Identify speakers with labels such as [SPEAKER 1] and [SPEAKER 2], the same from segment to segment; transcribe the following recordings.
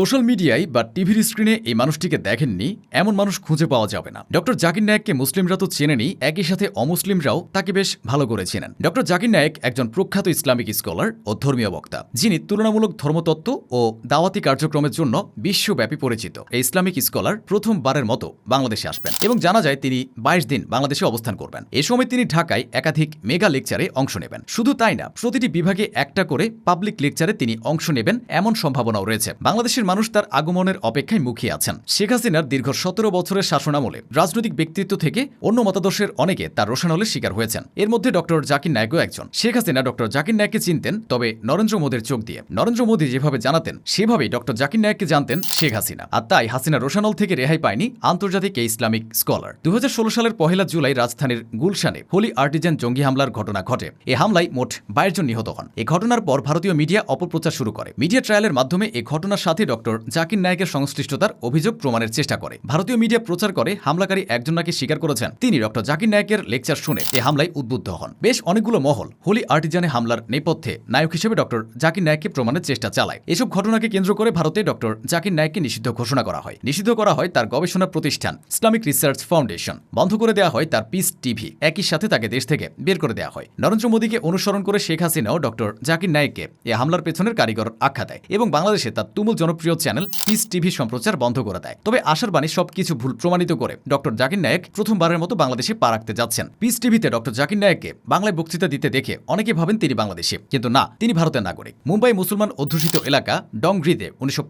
[SPEAKER 1] Social মিডিয়ায় বা টিভির স্ক্রিনে এই মানুষটিকে দেখেননি, এমন মানুষ খুঁজে পাওয়া যাবে না। ডক্টর জাকির নায়েককে মুসলিমরা তো চেনেনি, একই সাথে অমুসলিমরাও তাকে বেশ ভালো করে চেনেন। ডক্টর জাকির নায়েক একজন প্রখ্যাত ইসলামিক স্কলার ও ধর্মীয় বক্তা। যিনি তুলনামূলক ধর্মতত্ত্ব ও দাওয়াতি কার্যক্রমের জন্য বিশ্বব্যাপী পরিচিত। এই ইসলামিক স্কলার প্রথমবারের মতো বাংলাদেশে আসবেন এবং জানা যায় তিনি বাইশ দিন বাংলাদেশে অবস্থান করবেন। এ সময় তিনি ঢাকায় একাধিক মেগা লেকচারে অংশ নেবেন। শুধু তাই না, প্রতিটি বিভাগে একটা করে পাবলিক লেকচারে তিনি অংশ নেবেন, এমন সম্ভাবনাও রয়েছে। বাংলাদেশের মানুষ তার আগমনের অপেক্ষায় মুখিয়ে আছেন। শেখ হাসিনার দীর্ঘ সতেরো বছরের শাসনামলে রাজনৈতিক ব্যক্তিত্ব থেকে অন্য মতাদর্শের অনেকে তার রোশানলের শিকার হয়েছেন। এর মধ্যে ডক্টর জাকির নায়কও একজন। শেখ হাসিনা ডক্টর জাকির নায়ককে চিনতেন, তবে নরেন্দ্র মোদীর চোখ দিয়ে। নরেন্দ্র মোদী যেভাবে জানাতেন, সেভাবেই ডক্টর জাকির নায়ককে জানতেন শেখ হাসিনা। আর তাই হাসিনা রোশানল থেকে রেহাই পায়নি আন্তর্জাতিক এই ইসলামিক স্কলার। দু হাজার ষোলো সালের পহেলা জুলাই রাজধানীর গুলশানে হোলি আর্টিজান জঙ্গি হামলার ঘটনা ঘটে। এ হামলায় মোট বাইশজন নিহত হন। এ ঘটনার পর ভারতীয় মিডিয়া অপপ্রচার শুরু করে। মিডিয়া ট্রায়ালের মাধ্যমে এ ঘটনার সাথে ডক্টর জাকির নায়কের সংশ্লিষ্টতার অভিযোগ প্রমাণের চেষ্টা করে। ভারতীয় মিডিয়া প্রচার করে হামলাকারী একজন নাকি স্বীকার করেছেন। তিনি ডক্টর জাকির নায়কের লেকচার শুনে এ হামলায় উদ্বুদ্ধ হন। বেশ অনেকগুলো মহল হোলি আর্টিজানে হামলার নেপথ্যে নায়ক হিসেবে ডক্টর জাকির নায়ককে প্রমাণের চেষ্টা চালায়। এসব ঘটনাকে কেন্দ্র করে ভারতে ডক্টর জাকির নায়ককে নিষিদ্ধ ঘোষণা করা হয়। নিষিদ্ধ করা হয় তার গবেষণা প্রতিষ্ঠান ইসলামিক রিসার্চ ফাউন্ডেশন। বন্ধ করে দেওয়া হয় তার পিস টিভি। একই সাথে তাকে দেশ থেকে বের করে দেওয়া হয়। নরেন্দ্র মোদীকে অনুসরণ করে শেখ হাসিনাও ডক্টর জাকির নায়েককে এ হামলার পেছনের কারিগর আখ্যা দেয় এবং বাংলাদেশে তার তুমুল জনপ্রিয় চ্যানেল পিস টিভি সম্প্রচার বন্ধ করে দেয়। তবে আশার বাণী সবকিছু ভুল প্রমাণিত করে ডক্টর জাকির নায়েক প্রথমবারের মতো বাংলাদেশে পা রাখতে যাচ্ছেন। পিস টিভিতে ডক্টর জাকির নায়েককে বাংলায় বক্তৃতা দিতে দেখে অনেকে ভাবেন তিনি বাংলাদেশে, কিন্তু না, তিনি ভারতের নাগরিক। মুম্বাই মুসলমান অধ্যুষিত এলাকা ডংগ্রিতে উনিশশো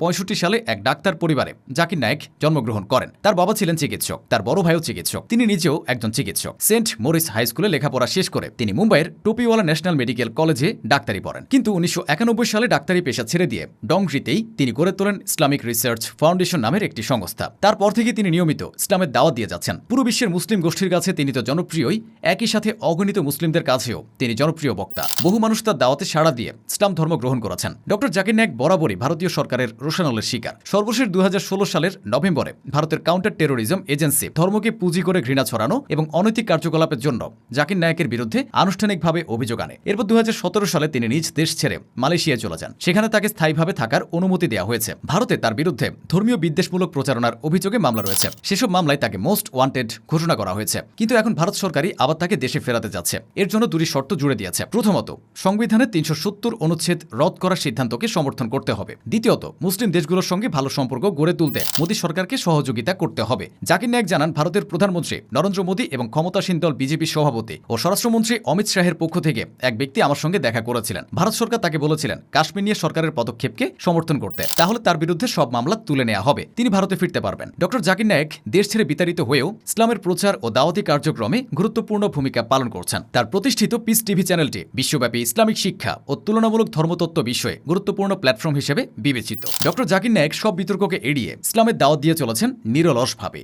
[SPEAKER 1] সালে এক ডাক্তার পরিবারে জাকির নায়েক জন্মগ্রহণ করেন। তার বাবা ছিলেন চিকিৎসক, তার বড় ভাইও চিকিৎসক, তিনি নিজেও একজন চিকিৎসক। সেন্ট মরিস হাই স্কুলে লেখাপড়া শেষ করে তিনি মুম্বাইয়ের টোপিওয়ালা ন্যাশনাল মেডিকেল কলেজে ডাক্তারি পড়েন। কিন্তু উনিশশো একানব্বই সালে ডাক্তারি পেশা ছেড়ে দিয়ে ডংগ্রিতেই তিনি গড়ে ইসলামিক রিসার্চ ফাউন্ডেশন নামের একটি সংস্থা। তারপর থেকে তিনি নিয়মিত ইসলামের দাওয়াত দিয়ে যাচ্ছেন। পুরো বিশ্বের মুসলিম গোষ্ঠীর কাছে তিনি তো জনপ্রিয়ই, একই সাথে অগণিত মুসলিমদের কাছেও তিনি জনপ্রিয় বক্তা। বহু মানুষ তার দাওয়াতে সাড়া দিয়ে ইসলাম ধর্ম গ্রহণ করেছেন। ডক্টর জাকির নায়ক বরাবরই ভারতীয় সরকারের রোশানলের শিকার। সর্বশেষ দু হাজার ষোলো সালের নভেম্বরে ভারতের কাউন্টার টেরোরিজম এজেন্সি ধর্মকে পুঁজি করে ঘৃণা ছড়ানো এবং অনৈতিক কার্যকলাপের জন্য জাকির নায়কের বিরুদ্ধে আনুষ্ঠানিকভাবে অভিযোগ আনে। এরপর দু হাজার সতেরো সালে তিনি নিজ দেশ ছেড়ে মালয়েশিয়ায় চলে যান। সেখানে তাকে স্থায়ীভাবে থাকার অনুমতি দেওয়া হয়েছে। ভারতে তার বিরুদ্ধে ধর্মীয় বিদ্বেষমূলক প্রচারণার অভিযোগে মামলা রয়েছে। সেসব মামলায় তাকে মোস্ট ওয়ান্টেড ঘোষণা করা হয়েছে। কিন্তু এখন ভারত সরকারই আবার তাকে দেশে ফেরাতে যাচ্ছে। এর জন্য দুটি শর্ত জুড়ে দিয়েছে। প্রথমত সংবিধানের তিনশো সত্তর অনুচ্ছেদ রদ করার সিদ্ধান্তকে সমর্থন করতে হবে। দ্বিতীয়ত, মুসলিম দেশগুলোর সঙ্গে ভালো সম্পর্ক গড়ে তুলতে মোদী সরকারকে সহযোগিতা করতে হবে। জাকির নায়ক জানান, ভারতের প্রধানমন্ত্রী নরেন্দ্র মোদী এবং ক্ষমতাসীন দল বিজেপি সভাপতি ও স্বরাষ্ট্রমন্ত্রী অমিত শাহের পক্ষ থেকে এক ব্যক্তি আমার সঙ্গে দেখা করেছিলেন। ভারত সরকার তাকে বলেছিলেন, কাশ্মীর নিয়ে সরকারের পদক্ষেপকে সমর্থন করতে। তাহলে তার বিরুদ্ধে সব মামলা তুলে নেওয়া হবে। তিনি ভারতে ফিরতে পারবেন। ডক্টর জাকির নায়েক দেশ ছেড়ে বিতাড়িত হয়েও ইসলামের প্রচার ও দাওয়াতি কার্যক্রমে গুরুত্বপূর্ণ ভূমিকা পালন করছেন। তার প্রতিষ্ঠিত পিস টিভি চ্যানেলটি বিশ্বব্যাপী ইসলামিক শিক্ষা ও তুলনামূলক ধর্মতত্ত্ব বিষয়ে গুরুত্বপূর্ণ প্ল্যাটফর্ম হিসেবে বিবেচিত। ডক্টর জাকির নায়েক সব বিতর্ককে এড়িয়ে ইসলামের দাওয়াত দিয়ে চলেছেন নিরলসভাবে।